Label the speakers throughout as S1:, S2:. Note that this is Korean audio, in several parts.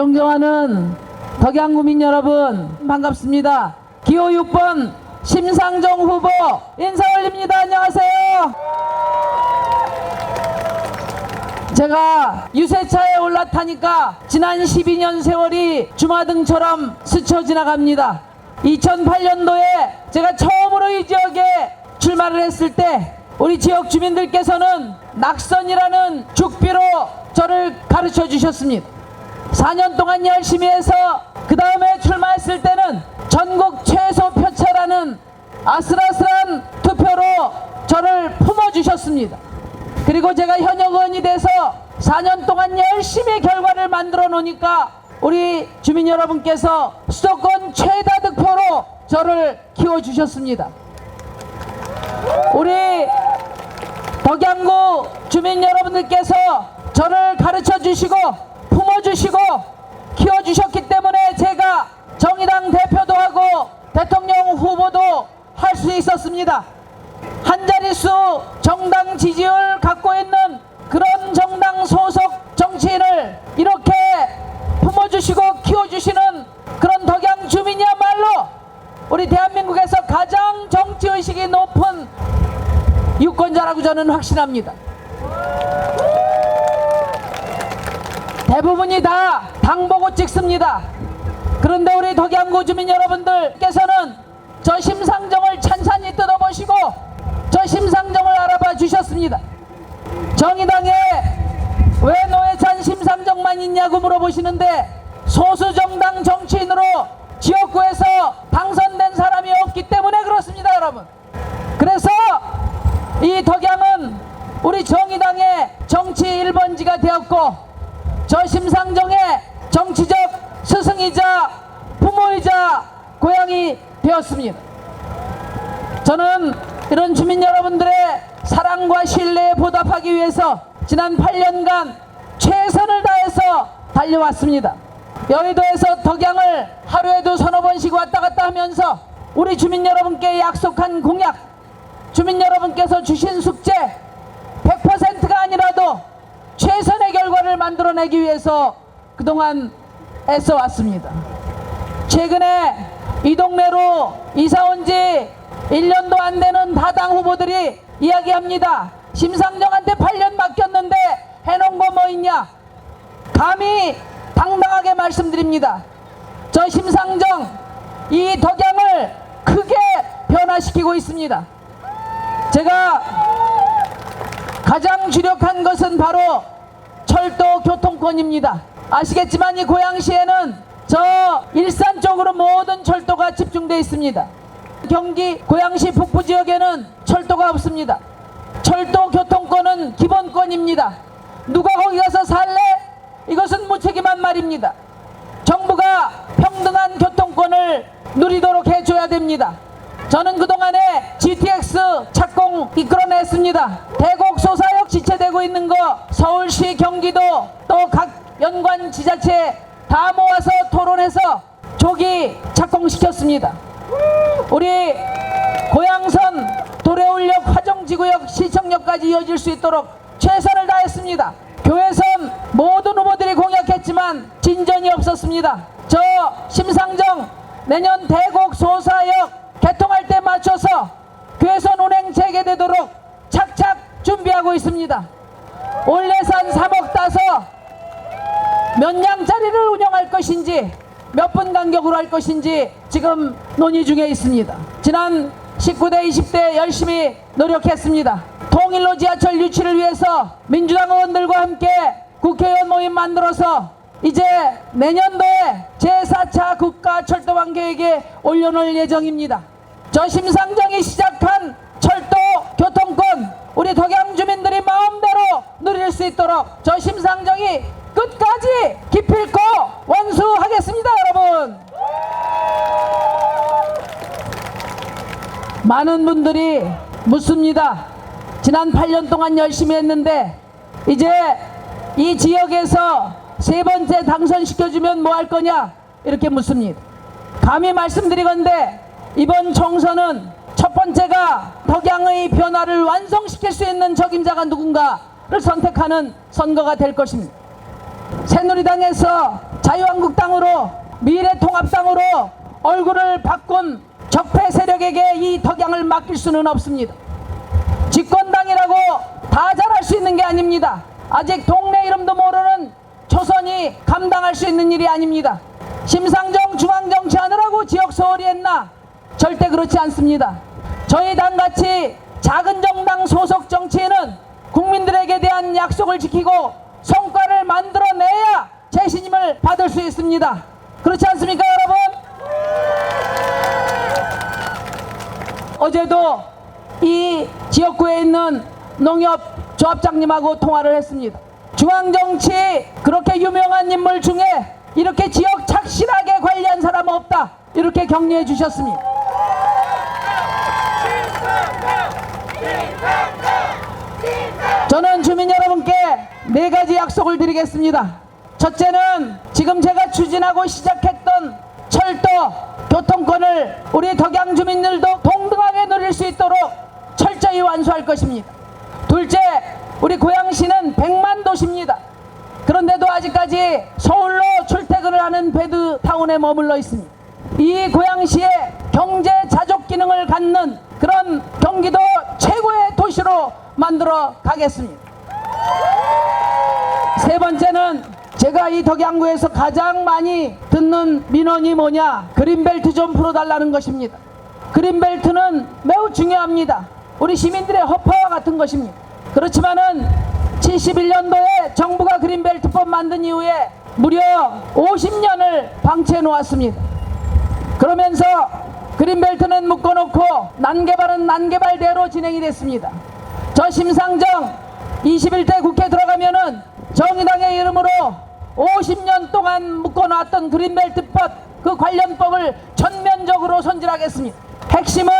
S1: 존경하는 덕양 구민 여러분 반갑습니다. 기호 6번 심상정 후보 인사 올립니다. 안녕하세요. 제가 유세차에 올라타니까 지난 12년 세월이 주마등처럼 스쳐 지나갑니다. 2008년도에 제가 처음으로 이 지역에 출마를 했을 때 우리 지역 주민들께서는 낙선이라는 죽비로 저를 가르쳐 주셨습니다. 4년 동안 열심히 해서 그 다음에 출마했을 때는 전국 최소 표차라는 아슬아슬한 투표로 저를 품어주셨습니다. 그리고 제가 현역 의원이 돼서 4년 동안 열심히 결과를 만들어 놓으니까 우리 주민 여러분께서 수도권 최다 득표로 저를 키워주셨습니다. 우리 덕양구 주민 여러분들께서 저를 가르쳐 주시고 품어 주시고 키워 주셨기 때문에 제가 정의당 대표도 하고 대통령 후보도 할 수 있었습니다. 한 자릿수 정당 지지율 갖고 있는 그런 정당 소속 정치인을 이렇게 품어주시고 키워주시는 그런 덕양 주민이야말로 우리 대한민국에서 가장 정치의식이 높은 유권자라고 저는 확신합니다. 대부분이 다 당 보고 찍습니다. 그런데 우리 덕양구 주민 여러분들께서는 저 심상정을 찬찬히 뜯어보시고 저 심상정을 알아봐 주셨습니다. 정의당에 왜 노회찬 심상정만 있냐고 물어보시는데 소수 정당 정치인으로 지역구에서 당선된 사람이 없기 때문에 그렇습니다, 여러분. 그래서 이 덕양은 우리 정의당의 정치 1번지가 되었고 저 심상정의 정치적 스승이자 부모이자 고향이 되었습니다. 저는 이런 주민 여러분들의 사랑과 신뢰에 보답하기 위해서 지난 8년간 최선을 다해서 달려왔습니다. 여의도에서 덕양을 하루에도 서너 번씩 왔다 갔다 하면서 우리 주민 여러분께 약속한 공약, 주민 여러분께서 주신 숙제 100%가 아니라도 최선의 결과를 만들어내기 위해서 그동안 애써 왔습니다. 최근에 이 동네로 이사 온 지 1년도 안 되는 다당 후보들이 이야기합니다. 심상정한테 8년 맡겼는데 해놓은 거 뭐 있냐? 감히 당당하게 말씀드립니다. 저 심상정 이 덕양을 크게 변화시키고 있습니다. 제가 가장 주력한 것은 바로 철도 교통권입니다. 아시겠지만 이 고양시에는 저 일산 쪽으로 모든 철도가 집중되어 있습니다. 경기 고양시 북부 지역에는 철도가 없습니다. 철도 교통권은 기본권입니다. 누가 거기 가서 살래? 이것은 무책임한 말입니다. 정부가 평등한 교통권을 누리도록 해줘야 됩니다. 저는 그동안에 GTX 착공 이끌어냈습니다. 대곡 소사역 지체되고 있는 거 서울시 경기도 또 각 연관 지자체 다 모아서 토론해서 조기 착공시켰습니다. 우리 고양선 도래울역 화정지구역 시청역까지 이어질 수 있도록 최선을 다했습니다. 교회선 모든 후보들이 공약했지만 진전이 없었습니다. 저 심상정 내년 대곡 소사역 개통할 때 맞춰서 교회선 운행 재개되도록 착착 준비하고 있습니다. 올 예산 3억 따서 몇 냥짜리를 운영할 것인지 몇 분 간격으로 할 것인지 지금 논의 중에 있습니다. 지난 19대 20대 열심히 노력했습니다. 통일로 지하철 유치를 위해서 민주당 의원들과 함께 국회의원 모임 만들어서 이제 내년도에 제4차 국가 철도망 계획에 올려놓을 예정입니다. 저 심상정이 시작한 철도 교통권 우리 덕양 주민들이 마음대로 누릴 수 있도록 저 심상정이 끝까지 기필코 원수하겠습니다 여러분. 많은 분들이 묻습니다. 지난 8년 동안 열심히 했는데 이제 이 지역에서 세 번째 당선시켜주면 뭐 할 거냐? 이렇게 묻습니다. 감히 말씀드리건데 이번 총선은 첫 번째가 덕양의 변화를 완성시킬 수 있는 적임자가 누군가를 선택하는 선거가 될 것입니다. 새누리당에서 자유한국당으로 미래통합당으로 얼굴을 바꾼 적폐 세력에게 이 덕양을 맡길 수는 없습니다. 집권당이라고 다 잘할 수 있는 게 아닙니다. 아직 동네 이름도 모르는 초선이 감당할 수 있는 일이 아닙니다. 심상정 중앙정치 하느라고 지역 소홀히 했나? 절대 그렇지 않습니다. 저희 당같이 작은 정당 소속 정치인은 국민들에게 대한 약속을 지키고 성과를 만들어내야 재신임을 받을 수 있습니다. 그렇지 않습니까, 여러분? 어제도 이 지역구에 있는 농협 조합장님하고 통화를 했습니다. 중앙정치 그렇게 유명한 인물 중에 이렇게 지역 착실하게 관리한 사람 없다. 이렇게 격려해 주셨습니다. 저는 주민 여러분께 네 가지 약속을 드리겠습니다. 첫째는 지금 제가 추진하고 시작했던 철도 교통권을 우리 덕양 주민들도 동등하게 누릴 수 있도록 철저히 완수할 것입니다. 둘째, 우리 고양시는 100만 도시입니다. 그런데도 아직까지 서울로 출퇴근을 하는 베드타운에 머물러 있습니다. 이 고양시의 경제 자족 기능을 갖는 그런 경기도 최고의 도시로 만들어 가겠습니다. 세 번째는 제가 이 덕양구에서 가장 많이 듣는 민원이 뭐냐? 그린벨트 좀 풀어달라는 것입니다. 그린벨트는 매우 중요합니다. 우리 시민들의 허파와 같은 것입니다. 그렇지만은 71년도에 정부가 그린벨트법 만든 이후에 무려 50년을 방치해 놓았습니다. 그러면서 그린벨트는 묶어놓고 난개발은 난개발대로 진행이 됐습니다. 저 심상정 21대 국회 들어가면은 정의당의 이름으로 50년 동안 묶어놨던 그린벨트법 그 관련법을 전면적으로 손질하겠습니다. 핵심은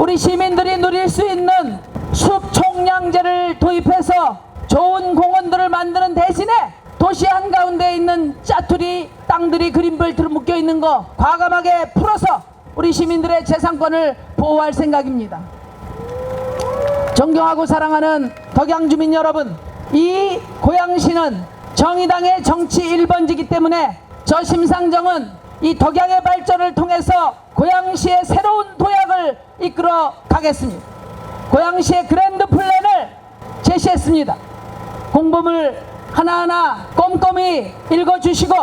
S1: 우리 시민들이 누릴 수 있는 숲 총량제를 도입해서 좋은 공원들을 만드는 대신에 도시 한가운데 있는 짜투리 땅들이 그린벨트로 묶여 있는 거 과감하게 풀어서 우리 시민들의 재산권을 보호할 생각입니다. 존경하고 사랑하는 덕양 주민 여러분, 이 고양시는 정의당의 정치 1번지기 때문에 저 심상정은 이 덕양의 발전을 통해서 고양시의 새로운 도약을 이끌어 가겠습니다. 고양시의 그랜드 플랜을 제시했습니다. 공범을 하나하나 꼼꼼히 읽어주시고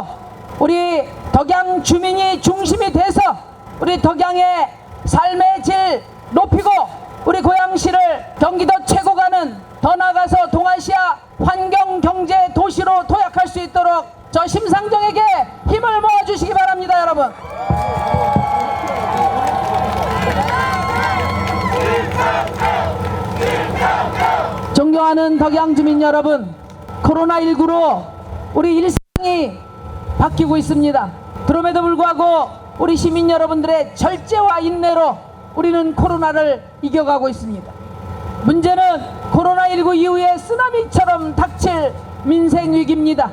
S1: 우리 덕양 주민이 중심이 돼서 우리 덕양의 삶의 질 높이고 우리 고양시를 경기도 최고가는 더 나아가서 동아시아 환경 경제 도시로 도약할 수 있도록 저 심상정에게 힘을 모아주시기 바랍니다 여러분. 존경하는 덕양 주민 여러분 코로나19로 우리 일상이 바뀌고 있습니다. 그럼에도 불구하고 우리 시민 여러분들의 절제와 인내로 우리는 코로나를 이겨가고 있습니다 문제는 코로나19 이후에 쓰나미처럼 닥칠 민생 위기입니다.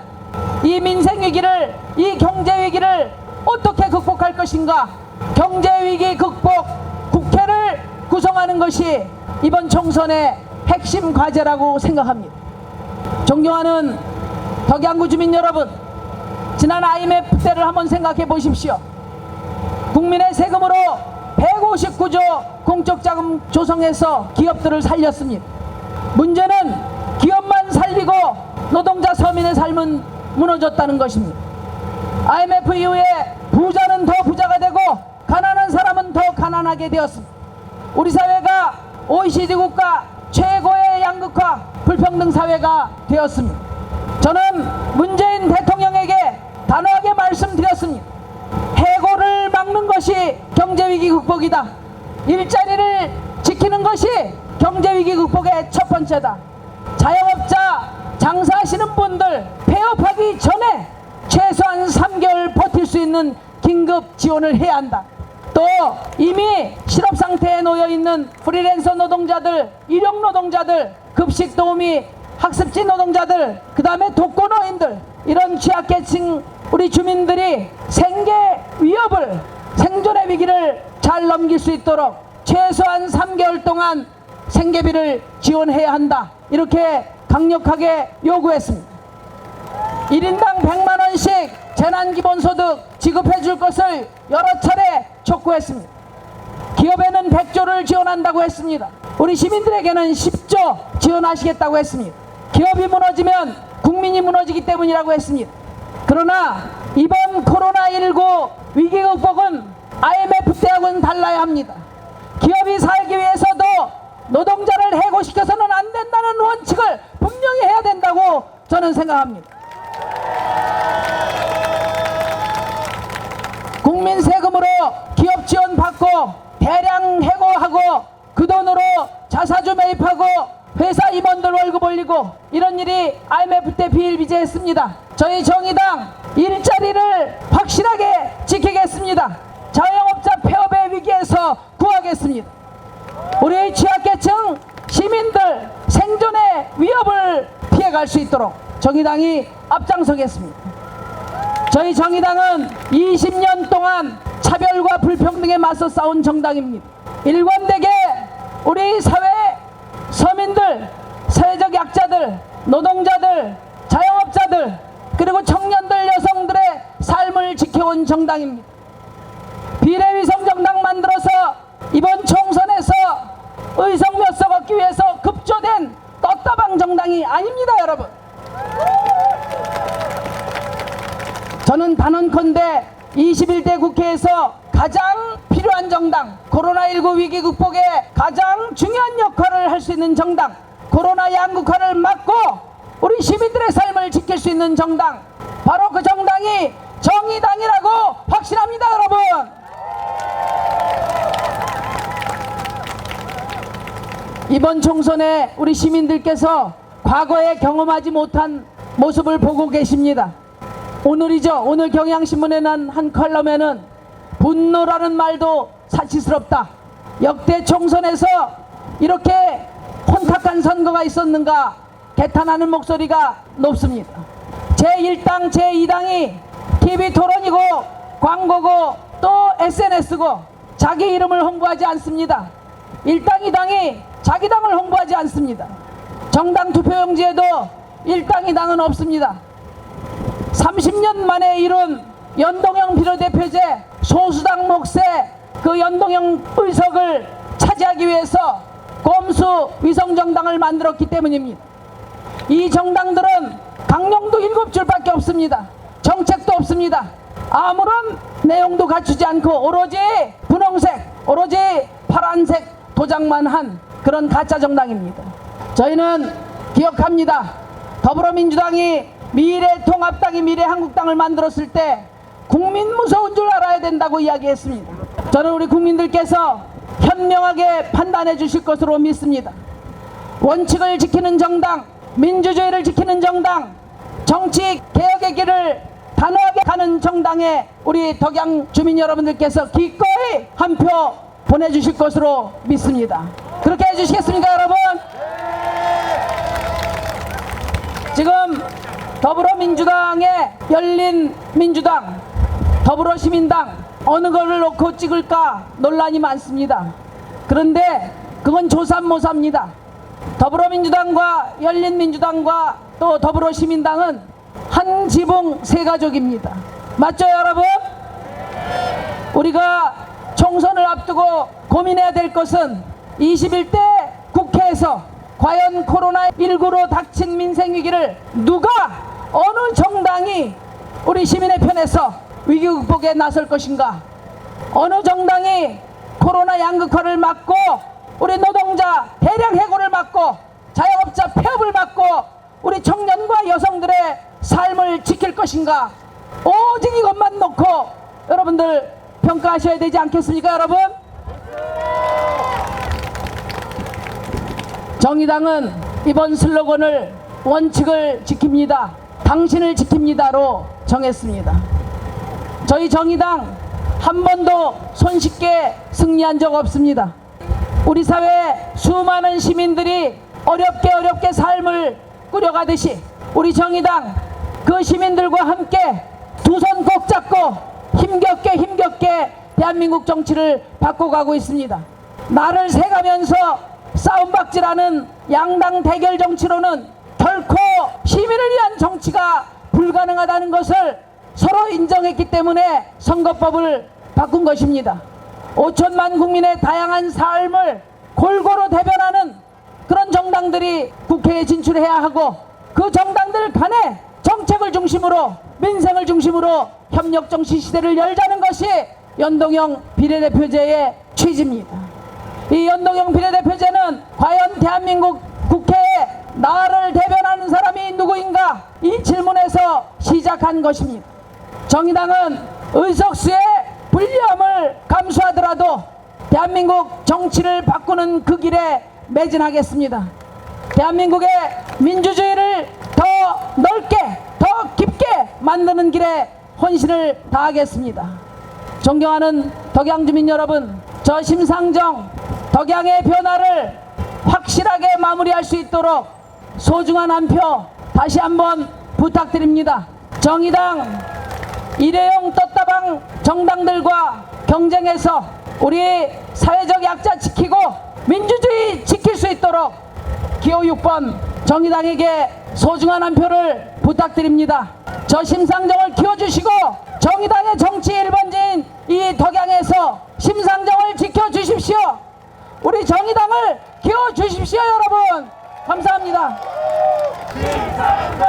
S1: 이 민생 위기를, 이 경제 위기를 어떻게 극복할 것인가? 경제 위기 극복 국회를 구성하는 것이 이번 총선의 핵심 과제라고 생각합니다. 존경하는 덕양구 주민 여러분, 지난 IMF 때를 한번 생각해 보십시오. 국민의 세금으로 159조 공적 자금 조성해서 기업들을 살렸습니다. 문제는 기업만 살리고 노동자 서민의 삶은 무너졌다는 것입니다. IMF 이후에 부자는 더 부자가 되고 가난한 사람은 더 가난하게 되었습니다. 우리 사회가 OECD 국가 최고의 양극화 불평등 사회가 되었습니다. 저는 문재인 대통령에게 단호하게 말씀드렸습니다. 해고를 막는 것이 경제위기 극복이다. 일자리를 지키는 것이 경제위기 극복의 첫 번째다. 자영업자, 장사하시는 분들 폐업하기 전에 최소한 3개월 버틸 수 있는 긴급 지원을 해야 한다. 또 이미 실업 상태에 놓여 있는 프리랜서 노동자들, 일용 노동자들, 급식 도우미, 학습지 노동자들, 그 다음에 독거노인들 이런 취약계층 우리 주민들이 생계 위협을 생존의 위기를 잘 넘길 수 있도록 최소한 3개월 동안 생계비를 지원해야 한다. 이렇게 강력하게 요구했습니다. 일인당 100만 원씩 재난기본소득 지급해 줄 것을 여러 차례 촉구했습니다. 기업에는 100조를 지원한다고 했습니다. 우리 시민들에게는 10조 지원하시겠다고 했습니다. 기업이 무너지면 국민이 무너지기 때문이라고 했습니다. 그러나 이번 코로나19 위기 극복은 IMF 때하고는 달라야 합니다. 기업이 살기 위해서도 노동자를 해고시켜서는 안 된다는 원칙을 분명히 해야 된다고 저는 생각합니다. 국민 세금으로 기업 지원 받고 대량 해고하고 그 돈으로 자사주 매입하고 회사 임원들 월급 올리고 이런 일이 IMF 때 비일비재했습니다. 저희 정의당 일자리를 확실하게 지키겠습니다. 자영업자 폐업의 위기에서 구하겠습니다. 우리 취약계층 시민들 생존의 위협을 피해갈 수 있도록 정의당이 앞장서겠습니다. 저희 정의당은 20년 동안 차별과 불평등에 맞서 싸운 정당입니다. 일관되게 우리 사회 노동자들, 자영업자들, 그리고 청년들, 여성들의 삶을 지켜온 정당입니다. 비례위성 정당 만들어서 이번 총선에서 의석 몇 석 얻기 위해서 급조된 떴다방 정당이 아닙니다, 여러분. 저는 단언컨대 21대 국회에서 가장 필요한 정당, 코로나19 위기 극복에 가장 중요한 역할을 할 수 있는 정당, 코로나 양극화를 막고 우리 시민들의 삶을 지킬 수 있는 정당, 바로 그 정당이 정의당이라고 확신합니다, 여러분. 이번 총선에 우리 시민들께서 과거에 경험하지 못한 모습을 보고 계십니다. 오늘이죠. 오늘 경향신문에 난 한 컬럼에는 분노라는 말도 사치스럽다. 역대 총선에서 이렇게 혼탁한 선거가 있었는가 개탄하는 목소리가 높습니다. 제1당, 제2당이 TV 토론이고 광고고 또 SNS고 자기 이름을 홍보하지 않습니다. 1당, 2당이 자기 당을 홍보하지 않습니다. 정당 투표용지에도 1당, 2당은 없습니다. 30년 만에 이룬 연동형 비례대표제 소수당 몫의 그 연동형 의석을 차지하기 위해서 꼼수 위성정당을 만들었기 때문입니다. 이 정당들은 강령도 일곱 줄밖에 없습니다. 정책도 없습니다. 아무런 내용도 갖추지 않고 오로지 분홍색, 오로지 파란색 도장만 한 그런 가짜 정당입니다. 저희는 기억합니다. 더불어민주당이 미래통합당이 미래한국당을 만들었을 때 국민 무서운 줄 알아야 된다고 이야기했습니다. 저는 우리 국민들께서 현명하게 판단해 주실 것으로 믿습니다. 원칙을 지키는 정당, 민주주의를 지키는 정당, 정치 개혁의 길을 단호하게 가는 정당에 우리 덕양 주민 여러분들께서 기꺼이 한 표 보내주실 것으로 믿습니다. 그렇게 해주시겠습니까, 여러분? 지금 더불어민주당의 열린 민주당, 더불어시민당 어느 거를 놓고 찍을까 논란이 많습니다. 그런데 그건 조삼모사입니다. 더불어민주당과 열린민주당과 또 더불어시민당은 한 지붕 세 가족입니다. 맞죠, 여러분? 우리가 총선을 앞두고 고민해야 될 것은 21대 국회에서 과연 코로나19로 닥친 민생위기를 누가 어느 정당이 우리 시민의 편에서 위기 극복에 나설 것인가 어느 정당이 코로나 양극화를 막고 우리 노동자 대량 해고를 막고 자영업자 폐업을 막고 우리 청년과 여성들의 삶을 지킬 것인가 오직 이것만 놓고 여러분들 평가하셔야 되지 않겠습니까 여러분? 정의당은 이번 슬로건을 원칙을 지킵니다. 당신을 지킵니다로 정했습니다. 저희 정의당 한 번도 손쉽게 승리한 적 없습니다. 우리 사회 수많은 시민들이 어렵게 어렵게 삶을 꾸려가듯이 우리 정의당 그 시민들과 함께 두 손 꼭 잡고 힘겹게 힘겹게 대한민국 정치를 바꿔가고 있습니다. 나를 새가면서 싸움박질하는 양당 대결 정치로는 결코 시민을 위한 정치가 불가능하다는 것을 서로 인정했기 때문에 선거법을 바꾼 것입니다. 5천만 국민의 다양한 삶을 골고루 대변하는 그런 정당들이 국회에 진출해야 하고 그 정당들 간에 정책을 중심으로 민생을 중심으로 협력 정치 시대를 열자는 것이 연동형 비례대표제의 취지입니다. 이 연동형 비례대표제는 과연 대한민국 국회에 나를 대변하는 사람이 누구인가 이 질문에서 시작한 것입니다. 정의당은 의석수의 불리함을 감수하더라도 대한민국 정치를 바꾸는 그 길에 매진하겠습니다. 대한민국의 민주주의를 더 넓게, 더 깊게 만드는 길에 헌신을 다하겠습니다. 존경하는 덕양 주민 여러분, 저 심상정 덕양의 변화를 확실하게 마무리할 수 있도록 소중한 한 표 다시 한번 부탁드립니다. 정의당 일회용 떴다방 정당들과 경쟁해서 우리 사회적 약자 지키고 민주주의 지킬 수 있도록 기호 6번 정의당에게 소중한 한 표를 부탁드립니다. 저 심상정을 키워주시고 정의당의 정치 1번지인 이 덕양에서 심상정을 지켜주십시오. 우리 정의당을 키워주십시오 여러분. 감사합니다. 심상정!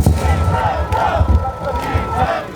S1: 심상정! 심상정!